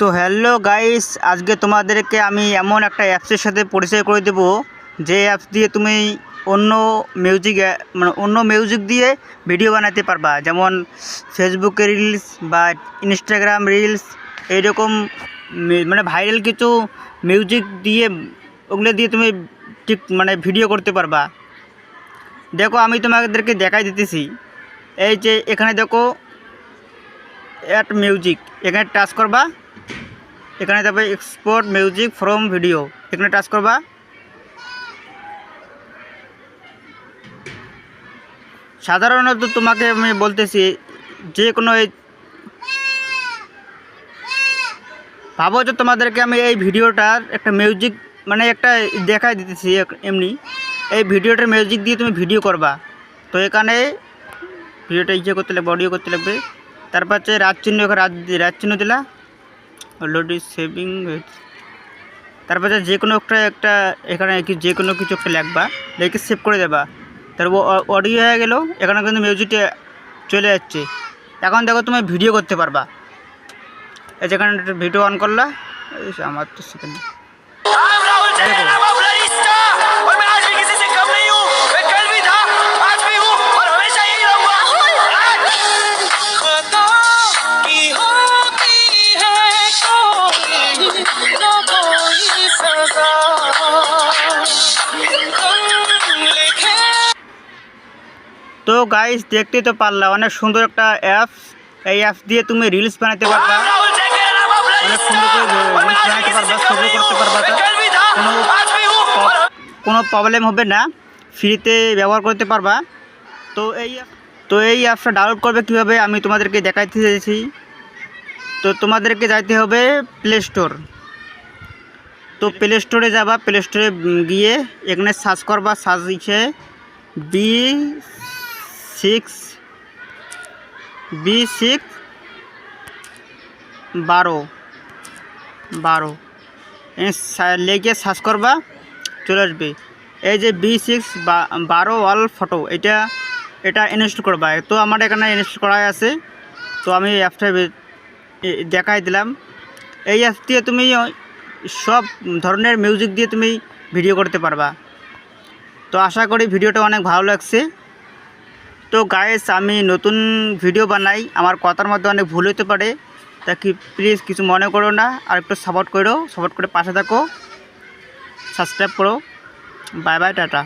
তো hello guys, আজকে তোমাদেরকে আমি এমন একটা অ্যাপসের সাথে পরিচয় করে দেব, যে অ্যাপস দিয়ে তুমি অন্য মিউজিক মানে অন্য মিউজিক দিয়ে ভিডিও বানাতে পারবা। যেমন ফেসবুকে রিলস বা ইনস্টাগ্রাম রিলস এইরকম মানে ভাইরাল কিছু মিউজিক দিয়ে, ওগুলো দিয়ে তুমি ঠিক মানে ভিডিও করতে পারবা। দেখো, আমি তোমাদেরকে দেখাই দিতেছি। এই যে এখানে দেখো অ্যাট মিউজিক এখানে টাচ করবা। এখানে যাবে এক্সপোর্ট মিউজিক ফ্রম ভিডিও এখানে টাচ করবা। সাধারণত তোমাকে আমি বলতেছি যে কোনো এই ভাবো যে তোমাদেরকে আমি এই ভিডিওটার একটা মিউজিক মানে একটা দেখাই দিতেছি এমনি। এই ভিডিওটার মিউজিক দিয়ে তুমি ভিডিও করবা। তো এখানে ভিডিওটা ইয়ে করতে লাগবে অডিও করতে লাগবে। তারপর হচ্ছে রাত চিহ্ন রাত চিহ্ন দিলা। অলরেডি সেভিং তারপর যে কোনো একটা একটা এখানে কি যে কোনো কিছু একটা লিখবা লেখে সেভ করে দেবা। তারপর অডিও হয়ে গেলেও এখানে কিন্তু মিউজিকটা চলে যাচ্ছে। এখন দেখো তুমি ভিডিও করতে পারবা। এই যেখানে ভিডিও অন করলা আমার তো সেখানে। তো গাইস দেখতেই তো পারলা অনেক সুন্দর একটা অ্যাপস এই অ্যাপস দিয়ে তুমি রিলস বানাতে পারবা। অনেক সুন্দর রিলস বানাতে পারবা কোনো কোনো প্রবলেম হবে না। ফ্রিতে ব্যবহার করতে পারবা। তো এই তো এই অ্যাপসটা ডাউনলোড করবে কীভাবে? আমি তোমাদেরকে দেখাইতে চাইছি। তো তোমাদেরকে যাইতে হবে প্লে স্টোর তো প্লে স্টোরে যাবা। প্লে স্টোরে গিয়ে এখানে সার্চ করবা। সার্চ দিচ্ছে বি সিক্স বি সিক্স বারো বারো। লেগে সার্চ করবা, চলে আসবে। এই যে বি সিক্স বারো ওয়াল ফটো এটা এটা ইনস্টল করবা। তো আমার এখানে ইনস্টল করা আছে। তো আমি অ্যাপটা দেখাই দিলাম। এই অ্যাপ দিয়ে তুমি সব ধরনের মিউজিক দিয়ে তুমি ভিডিও করতে পারবা। তো আশা করি ভিডিওটা অনেক ভালো লাগছে। তো গায়েস আমি নতুন ভিডিও বানাই। আমার কথার মধ্যে অনেক ভুল হতে পারে। তা কি প্লিজ কিছু মনে করো না, আর একটু সাপোর্ট করো। সাপোর্ট করে পাশে থাকো। সাবস্ক্রাইব করো। Bye bye tata.